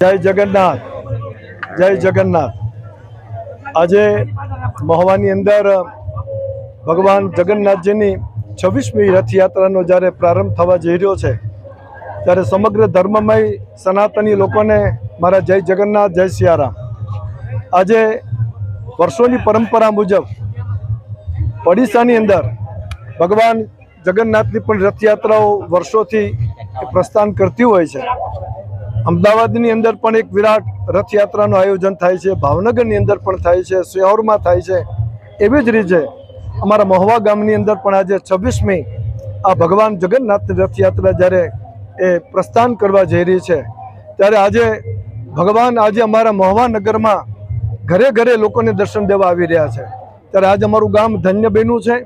જય જગન્નાથ. જય જગન્નાથ. આજે મહવાની અંદર ભગવાન જગન્નાથજીની છવ્વીસમી રથયાત્રાનો જ્યારે પ્રારંભ થવા જઈ રહ્યો છે, ત્યારે સમગ્ર ધર્મમય સનાતની લોકોને મારા જય જગન્નાથ, જય સિયારામ. આજે વર્ષોની પરંપરા મુજબ ઓડિશાની અંદર ભગવાન જગન્નાથની પણ રથયાત્રાઓ વર્ષોથી પ્રસ્થાન કરતી હોય છે. અમદાવાદની અંદર પણ એક વિરાટ રથયાત્રાનું આયોજન થાય છે, ભાવનગરની અંદર પણ થાય છે, શિહોરમાં થાય છે. એવી જ રીતે અમારા મહુવા ગામની અંદર પણ આજે છવ્વીસમી આ ભગવાન જગન્નાથની રથયાત્રા જ્યારે એ પ્રસ્થાન કરવા જઈ રહી છે, ત્યારે આજે ભગવાન આજે અમારા મહુવા નગરમાં ઘરે ઘરે લોકોને દર્શન દેવા આવી રહ્યા છે. ત્યારે આજે અમારું ગામ ધન્ય બન્યું છે,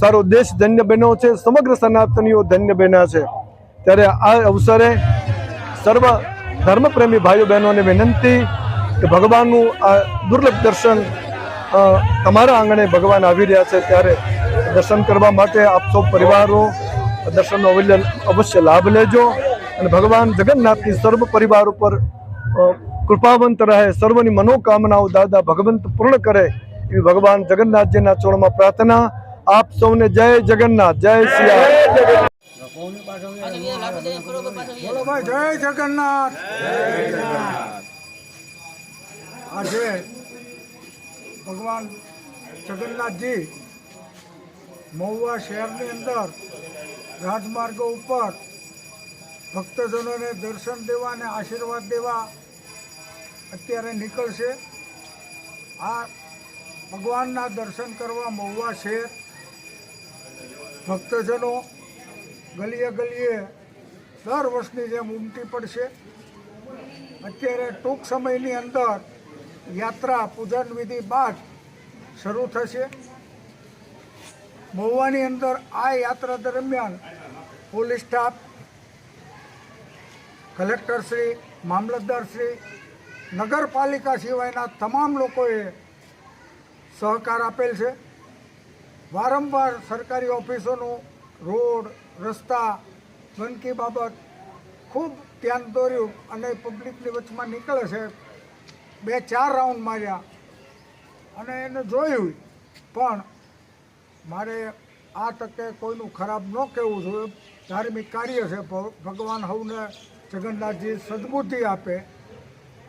સારો દેશ ધન્ય બન્યો છે, સમગ્ર સનાતનીઓ ધન્ય બન્યા છે. ત્યારે આ અવસરે સર્વ ધર્મપ્રેમી ભાઈઓ બહેનોને વિનંતી કે ભગવાનનું આ દુર્લભ દર્શન તમારા આંગણે ભગવાન આવી રહ્યા છે ત્યારે દર્શન કરવા માટે આપ સૌ પરિવારો દર્શનનો અવલ્ય, અવશ્ય લાભ લેજો અને ભગવાન જગન્નાથની સર્વ પરિવાર ઉપર કૃપાવંત રહે, સર્વની મનોકામનાઓ દાદા ભગવંત પૂર્ણ કરે એવી ભગવાન જગન્નાથજીના ચોળમાં પ્રાર્થના. આપ સૌને જય જગન્નાથ, જય સિયા બોલો ભાઈ જય જગન્નાથ. આજે ભગવાન જગન્નાથજી મહુવા શહેરની અંદર રાજમાર્ગો ઉપર ભક્તજનોને દર્શન દેવા અને આશીર્વાદ દેવા અત્યારે નીકળશે. આ ભગવાનના દર્શન કરવા મહુવા શહેર ભક્તજનો ગલીએ ગલીએ દર વર્ષની જેમ ઉમટી પડશે. અત્યારે ટૂંક સમયની અંદર યાત્રા પૂજન વિધિ બાદ શરૂ થશે. મહુવાની અંદર આ યાત્રા દરમિયાન પોલીસ સ્ટાફ કલેક્ટરશ્રી મામલતદારશ્રી નગરપાલિકા સિવાયના તમામ લોકોએ સહકાર આપેલ છે. વારંવાર સરકારી ઓફિસોનું રોડ રસ્તા ગંદકી બાબત ખૂબ ધ્યાન દોર્યું અને પબ્લિકની વચમાં નીકળે છે. બે, ચાર રાઉન્ડ માર્યા અને એને જોયું. પણ મારે આ તકે કોઈનું ખરાબ ન કહેવું જોઈએ. ધાર્મિક કાર્ય છે. ભગવાન હવને જગન્નાથજી સદબુદ્ધિ આપે.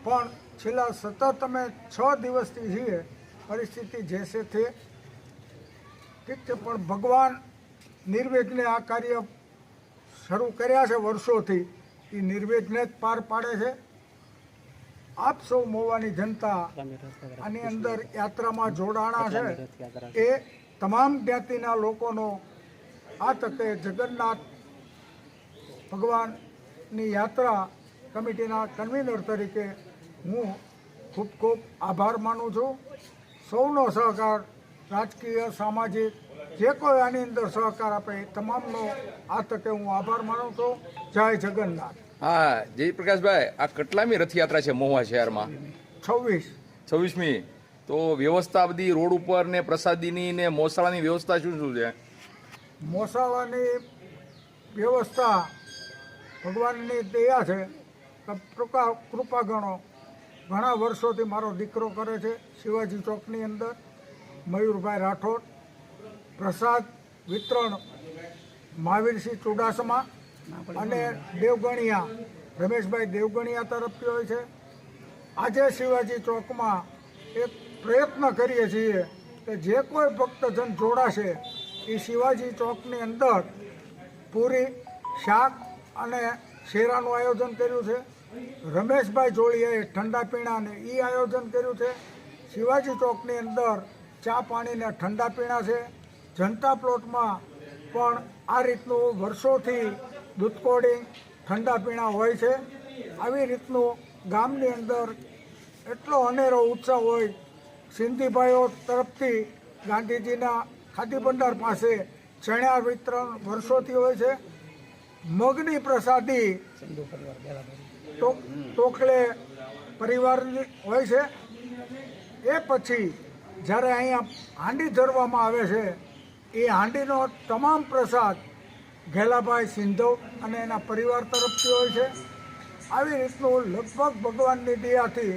પણ છેલ્લા સતત અમે છ દિવસથી છીએ. પરિસ્થિતિ જેસે તે ઠીક છે પણ ભગવાન નિર્વિઘ્ને આ કાર્ય શરૂ કર્યા છે વર્ષોથી. એ નિર્વિઘ્ને જ પાર પાડે છે. આપ સૌ મોવાની જનતા આની અંદર યાત્રામાં જોડાણા છે. એ તમામ જ્ઞાતિના લોકોનો આ તકે જગન્નાથ ભગવાનની યાત્રા કમિટીના કન્વીનર તરીકે હું ખૂબ ખૂબ આભાર માનું છું. સૌનો સહકાર રાજકીય સામાજિક જે કોઈ આની અંદર સહકાર આપે એ તમામનો આ તકે હું આભાર માનું છું. જય જગન્નાથ. હા જયપ્રકાશભાઈ આ કેટલામી રથયાત્રા છે મહુવા શહેરમાં? છવ્વીસ. છવ્વીસમી. તો વ્યવસ્થા બધી રોડ ઉપર ને પ્રસાદીની ને મોસાળાની વ્યવસ્થા શું શું છે? મોસાળાની વ્યવસ્થા ભગવાનની દયા છે. કૃપા કૃપા ગણો ઘણા વર્ષોથી મારો દીકરો કરે છે શિવાજી ચોકની અંદર. મયુરભાઈ રાઠોડ, પ્રસાદ વિતરણ, મહાવીરસિંહ ચુડાસમા અને દેવગણિયા, રમેશભાઈ દેવગણિયા તરફથી હોય છે. આજે શિવાજી ચોકમાં એક પ્રયત્ન કરીએ છીએ કે જે કોઈ ભક્તજન જોડાશે, એ શિવાજી ચોકની અંદર પૂરી શાક અને શેરાનું આયોજન કર્યું છે. રમેશભાઈ જોળીએ ઠંડા પીણાને એ આયોજન કર્યું છે. શિવાજી ચોકની અંદર ચા પાણીને ઠંડા પીણા છે. જનતા પ્લોટમાં પણ આ રીતનું વર્ષોથી દૂધકોડી ઠંડા પીણા હોય છે. આવી રીતનું ગામની અંદર એટલો અનેરો ઉત્સાહ હોય. સિંધીભાઈઓ તરફથી ગાંધીજીના ખાદી ભંડાર પાસે ચણ્યા વિતરણ વર્ષોથી હોય છે. મગની પ્રસાદી ટોકલે પરિવારની હોય છે. એ પછી જ્યારે અહીંયા હાંડી ધરવામાં આવે છે, એ હાંડીનો તમામ પ્રસાદ ઘેલાભાઈ સિંધવ અને એના પરિવાર તરફથી હોય છે. આવી રીતનું લગભગ ભગવાનની દયાથી